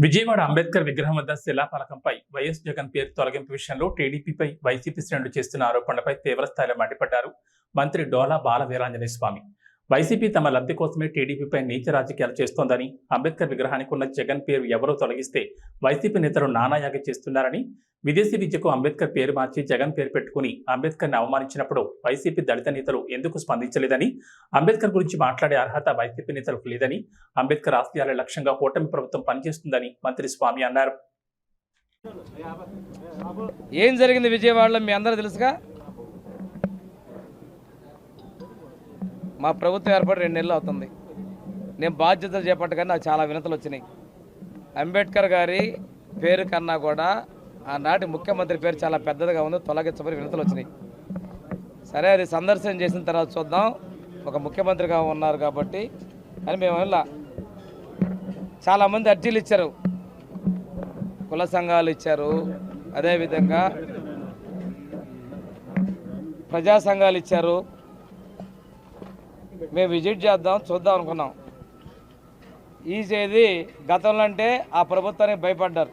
విజయవాడ అంబేద్కర్ విగ్రహం వద్ద శిలాఫలకంపై వైఎస్ జగన్ పేరు తొలగింపు విషయంలో టీడీపీపై వైసీపీ శ్రేణులు చేస్తున్న ఆరోపణలపై తీవ్రస్థాయిలో మండిపడ్డారు మంత్రి డోలా బాల వీరాంజనేయ స్వామి వైసీపీ తమ లబ్ధి కోసమే టీడీపీపై నీచ రాజకీయాలు చేస్తోందని అంబేద్కర్ విగ్రహానికి ఉన్న జగన్ పేరు ఎవరో తొలగిస్తే వైసీపీ నేతలు నానాయాగ చేస్తున్నారని విదేశీ విద్యకు అంబేద్కర్ పేరు మార్చి జగన్ పేరు పెట్టుకుని అంబేద్కర్ని అవమానించినప్పుడు వైసీపీ దళిత నేతలు ఎందుకు స్పందించలేదని అంబేద్కర్ గురించి మాట్లాడే అర్హత వైసీపీ నేతలకు లేదని అంబేద్కర్ ఆశయాల లక్ష్యంగా కూటమి ప్రభుత్వం పనిచేస్తుందని మంత్రి స్వామి అన్నారు. ఏం జరిగింది విజయవాడలో మీ అందరూ తెలుసుగా? మా ప్రభుత్వం ఏర్పడి రెండు నెలలు అవుతుంది. నేను బాధ్యతలు చేపట్టగానే నాకు చాలా వినతలు వచ్చినాయి. అంబేద్కర్ గారి పేరు కన్నా కూడా ఆనాటి ముఖ్యమంత్రి పేరు చాలా పెద్దదిగా ఉంది తొలగించబడి వినతలు వచ్చినాయి. సరే అది సందర్శన చేసిన తర్వాత చూద్దాం. ఒక ముఖ్యమంత్రిగా ఉన్నారు కాబట్టి అని మేము వెళ్ళా చాలామంది అర్జీలు ఇచ్చారు. కుల సంఘాలు ఇచ్చారు. అదేవిధంగా ప్రజా సంఘాలు ఇచ్చారు. మేము విజిట్ చేద్దాం చూద్దాం అనుకున్నాం. ఈ చేది గతంలో అంటే ఆ ప్రభుత్వానికి భయపడ్డారు.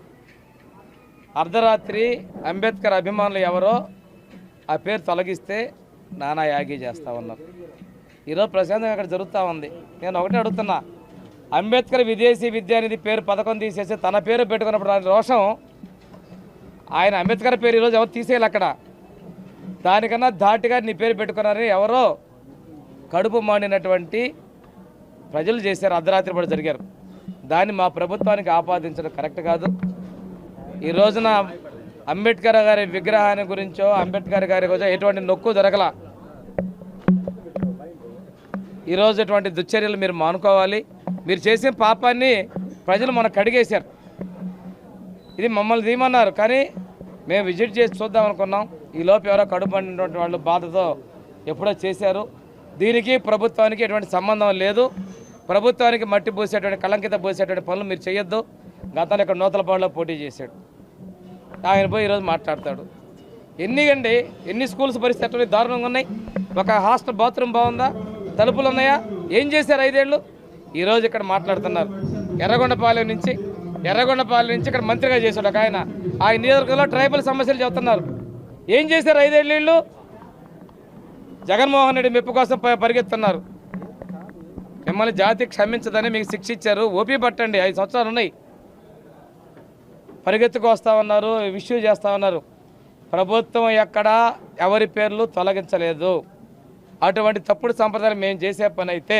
అర్ధరాత్రి అంబేద్కర్ అభిమానులు ఎవరో ఆ పేరు తొలగిస్తే నానా యాగి చేస్తూ ఉన్నారు. ఈరోజు ప్రశాంతం ఇక్కడ జరుగుతూ ఉంది. నేను ఒకటే అడుగుతున్నా అంబేద్కర్ విదేశీ విద్య అనేది పేరు పథకం తీసేసి తన పేరు పెట్టుకున్నప్పుడు దాని రోషం ఆయన అంబేద్కర్ పేరు ఈరోజు ఎవరు తీసేయాలి అక్కడ? దానికన్నా ధాటిగా నీ పేరు పెట్టుకున్నారని ఎవరో కడుపు మాడినటువంటి ప్రజలు చేశారు అర్ధరాత్రి పడి జరిగారు. దాన్ని మా ప్రభుత్వానికి ఆపాదించడం కరెక్ట్ కాదు. ఈ రోజున అంబేద్కర్ గారి విగ్రహాన్ని గురించో అంబేద్కర్ గారి గురించో ఎటువంటి నొక్కు జరగల. ఈరోజు ఎటువంటి దుశ్చర్యలు మీరు మానుకోవాలి. మీరు చేసిన పాపాన్ని ప్రజలు మనకు కడిగేశారు. ఇది మమ్మల్ని తీయమన్నారు కానీ మేము విజిట్ చేసి చూద్దాం అనుకున్నాం. ఈ లోపు ఎవరో కడుపడినటువంటి వాళ్ళు బాధతో ఎప్పుడో చేశారు. దీనికి ప్రభుత్వానికి ఎటువంటి సంబంధం లేదు. ప్రభుత్వానికి మట్టి పోసేటువంటి కళంకిత పోసేటువంటి పనులు మీరు చేయొద్దు. గతంలో ఇక్కడ నూతలపాడులో పోటీ చేశాడు. ఆయన పోయి ఈరోజు మాట్లాడతాడు. ఎన్ని అండి? ఎన్ని స్కూల్స్ పరిస్థితి దారుణంగా ఉన్నాయి? ఒక హాస్టల్ బాత్రూమ్ బాగుందా? తలుపులు ఉన్నాయా? ఏం చేశారు ఐదేళ్ళు? ఈరోజు ఇక్కడ మాట్లాడుతున్నారు. ఎర్రగొండపాలెం నుంచి ఎర్రగొండపాలెం నుంచి ఇక్కడ మంత్రిగా చేశాడు ఒక ఆయన. ఆయన నియోజకవర్గంలో ట్రైబల్ సమస్యలు చెబుతున్నారు. ఏం చేశారు ఐదేళ్ళు జగన్మోహన్ రెడ్డి మెప్పు కోసం పరిగెత్తున్నారు మిమ్మల్ని జాతి క్షమించదని మీకు శిక్ష ఇచ్చారు. ఓపీ పట్టండి. ఐదు సంవత్సరాలు ఉన్నాయి. పరిగెత్తుకొస్తా ఉన్నారు. ఇష్యూ చేస్తా ఉన్నారు. ప్రభుత్వం ఎక్కడా ఎవరి పేర్లు తొలగించలేదు. అటువంటి తప్పుడు సంప్రదాయం మేము చేసే పని అయితే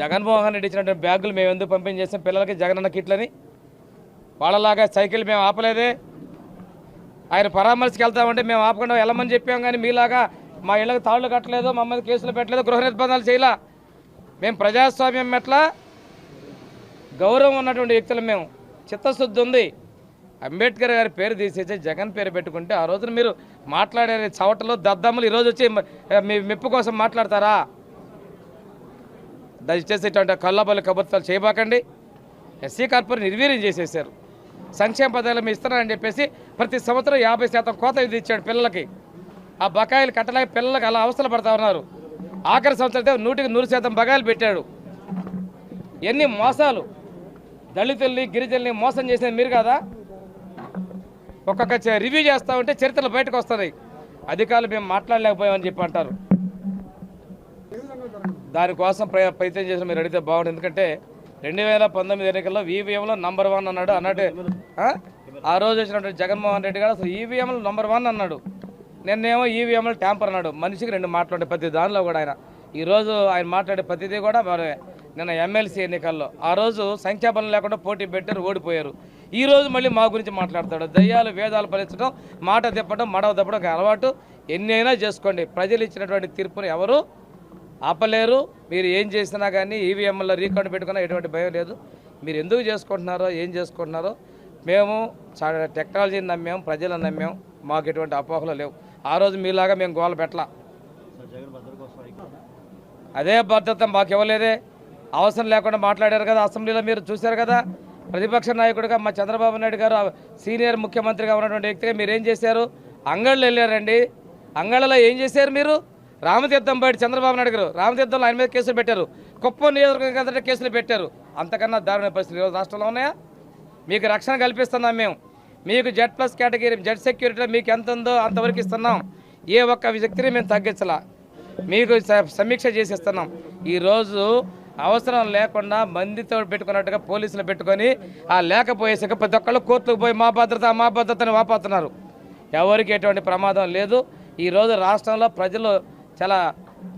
జగన్మోహన్ రెడ్డి ఇచ్చినటువంటి బ్యాగులు మేము ఎందుకు పంపించేసాం పిల్లలకి జగనన్న కిట్లని. వాళ్ళలాగా సైకిల్ మేము ఆపలేదే. ఆయన పరామర్శకు వెళ్తామంటే మేము ఆపకుండా వెళ్ళమని చెప్పాం కానీ మీలాగా మా ఇళ్ళకి తాళ్ళు కట్టలేదు మమ్మల్ని కేసులు పెట్టలేదు గృహ నిర్బంధాలు చేయలా. మేము ప్రజాస్వామ్యం మెట్ల గౌరవం ఉన్నటువంటి వ్యక్తులు మేము. చిత్తశుద్ధి ఉంది. అంబేద్కర్ గారి పేరు తీసేసి జగన్ పేరు పెట్టుకుంటే ఆ రోజున మీరు మాట్లాడే చవటలు దద్దమ్మలు ఈరోజు వచ్చి మీ మెప్పు కోసం మాట్లాడతారా? దయచేసి ఇటువంటి కళ్ళబల్లి కబుర్తాలు చేయబాకండి. ఎస్సీ కార్పొరేట్ నిర్వీర్యం చేసేసారు సంక్షేమ పదాలు మీ ఇస్తున్నారని చెప్పేసి ప్రతి సంవత్సరం యాభై శాతం కోత ఇది ఇచ్చాడు పిల్లలకి. ఆ బకాయిలు కట్టలేక పిల్లలకు అలా అవసరం పడతా ఉన్నారు. ఆఖరి సంవత్సరం అయితే నూటికి నూరు శాతం బకాయిలు పెట్టాడు. ఎన్ని మోసాలు. దళితుల్ని గిరిజనుల్ని మోసం చేసేది మీరు కదా? ఒక్కొక్క రివ్యూ చేస్తా ఉంటే చరిత్రలు బయటకు వస్తున్నాయి అధికారులు మేము మాట్లాడలేకపోయామని చెప్పి అంటారు. దానికోసం ప్రయత్నం చేసిన మీరు అడిగితే బాగుంటుంది ఎందుకంటే రెండు వేల పంతొమ్మిది ఎన్నికల్లో ఈవీఎంలో నంబర్ వన్ అన్నాడు. అన్నట్టు ఆ? రోజు వచ్చినటువంటి జగన్మోహన్ రెడ్డి గారు అసలు ఈవీఎంలో నంబర్ వన్ అన్నాడు. నిన్నేమో ఈవీఎంలో ట్యాంపర్ అన్నాడు. మనిషికి రెండు మాట్లాడే ప్రతి దానిలో కూడా ఆయన. ఈరోజు ఆయన మాట్లాడే ప్రతిదీ కూడా మరి నిన్న ఎమ్మెల్సీ ఎన్నికల్లో. ఆ రోజు సంఖ్యాబలం లేకుండా పోటీ పెట్టారు ఓడిపోయారు. ఈ రోజు మళ్ళీ మా గురించి మాట్లాడతాడు. దయ్యాలు వేదాలు ఫలించడం మాట తిప్పడం మడవ తిప్పడం అలవాటు. ఎన్నైనా చేసుకోండి. ప్రజలు ఇచ్చినటువంటి తీర్పును ఎవరు ఆపలేరు. మీరు ఏం చేసినా కానీ ఈవీఎంలో రీకౌంట్ పెట్టుకున్నా ఎటువంటి భయం లేదు. మీరు ఎందుకు చేసుకుంటున్నారో ఏం చేసుకుంటున్నారో మేము చాలా టెక్నాలజీని నమ్మాం ప్రజలను నమ్మాం. మాకు ఎటువంటి అపోహలు లేవు. ఆ రోజు మీలాగా మేము గోల పెట్టలా. అదే భద్రత మాకు ఇవ్వలేదే అవసరం లేకుండా మాట్లాడారు కదా అసెంబ్లీలో మీరు చూశారు కదా. ప్రతిపక్ష నాయకుడిగా మా చంద్రబాబు నాయుడు గారు సీనియర్ ముఖ్యమంత్రిగా ఉన్నటువంటి వ్యక్తిగా మీరు ఏం చేశారు? అంగళ్ళు వెళ్ళారండి అంగళ్ళలో ఏం చేశారు మీరు? రామతీర్థం బయట చంద్రబాబు నాయుడు గారు రామతీర్థంలో ఆయన మీద కేసులు పెట్టారు. కుప్పం నియోజకవర్గం కేసులు పెట్టారు. అంతకన్నా దారుణ పరిస్థితులు ఈరోజు రాష్ట్రంలో ఉన్నాయా? మీకు రక్షణ కల్పిస్తున్నాం మేము. మీకు జెడ్ ప్లస్ కేటగిరీ జెడ్ సెక్యూరిటీలో మీకు ఎంత ఉందో అంతవరకు ఇస్తున్నాం. ఏ ఒక్క వ్యక్తిని మేము తగ్గించలా. మీకు సమీక్ష చేసి ఇస్తున్నాం ఈరోజు అవసరం లేకుండా మందితో పెట్టుకున్నట్టుగా పోలీసులు పెట్టుకొని ఆ లేకపోయేసాక ప్రతి ఒక్కళ్ళు కోర్టుకు పోయి మా భద్రత మా భద్రతని వాపోతున్నారు. ఎవరికి ఎటువంటి ప్రమాదం లేదు. ఈరోజు రాష్ట్రంలో ప్రజలు చాలా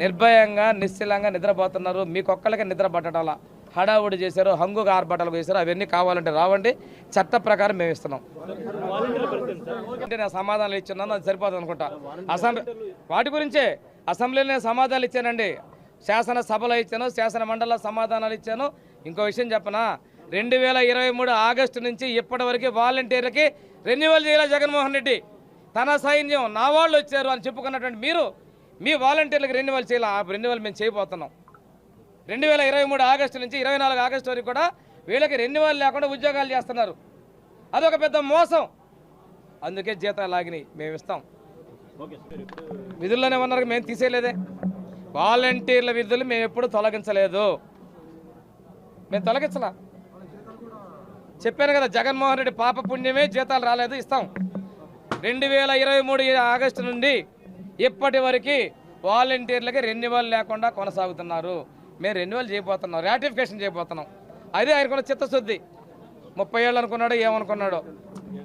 నిర్భయంగా నిశ్చలంగా నిద్రపోతున్నారు. మీకు ఒక్కళ్ళకే నిద్ర పట్టడాల హడావుడి చేశారు హంగుగా ఆర్భాటాలు చేశారు. అవన్నీ కావాలంటే రావండి. చట్ట ప్రకారం మేము ఇస్తున్నాం. నేను సమాధానాలు ఇచ్చున్నాను అది సరిపోతుంది అనుకుంటా. అసెంబ్లీ వాటి గురించే. అసెంబ్లీలో నేను సమాధానాలు ఇచ్చానండి. శాసన సభలో ఇచ్చాను శాసన మండలిలో సమాధానాలు ఇచ్చాను. ఇంకో విషయం చెప్పనా? రెండు వేల ఇరవై మూడు ఆగస్టు నుంచి ఇప్పటి వరకు వాలంటీర్లకి రెన్యువల్ చేయాలి జగన్మోహన్ రెడ్డి. తన సైన్యం నా వాళ్ళు వచ్చారు అని చెప్పుకున్నటువంటి మీరు మీ వాలంటీర్లకు రెన్యువల్ చేయాలి. ఆ రెన్యువల్ మేము చేయబోతున్నాం. రెండు వేల ఇరవై మూడు ఆగస్టు నుంచి ఇరవై నాలుగు ఆగస్టు వరకు కూడా వీళ్ళకి రెన్యువల్ లేకుండా ఉద్యోగాలు చేస్తున్నారు. అదొక పెద్ద మోసం. అందుకే జీతాలు లాగినాయి మేము ఇస్తాం. విధుల్లోనే ఉన్నారు మేము తీసేయలేదే. వాలంటీర్ల విధులు మేము ఎప్పుడు తొలగించలేదు. మేము తొలగించలా. చెప్పాను కదా జగన్మోహన్ రెడ్డి పాప పుణ్యమే జీతాలు రాలేదు ఇస్తాం. రెండు వేల ఇరవై మూడు ఆగస్టు నుండి ఇప్పటి వరకు వాలంటీర్లకి రెన్యువల్ లేకుండా కొనసాగుతున్నారు. మేము రెన్యువల్ చేయబోతున్నాం రాటిఫికేషన్ చేయబోతున్నాం. అదే ఆయనకున్న చిత్తశుద్ధి. ముప్పై ఏళ్ళు అనుకున్నాడో ఏమనుకున్నాడో.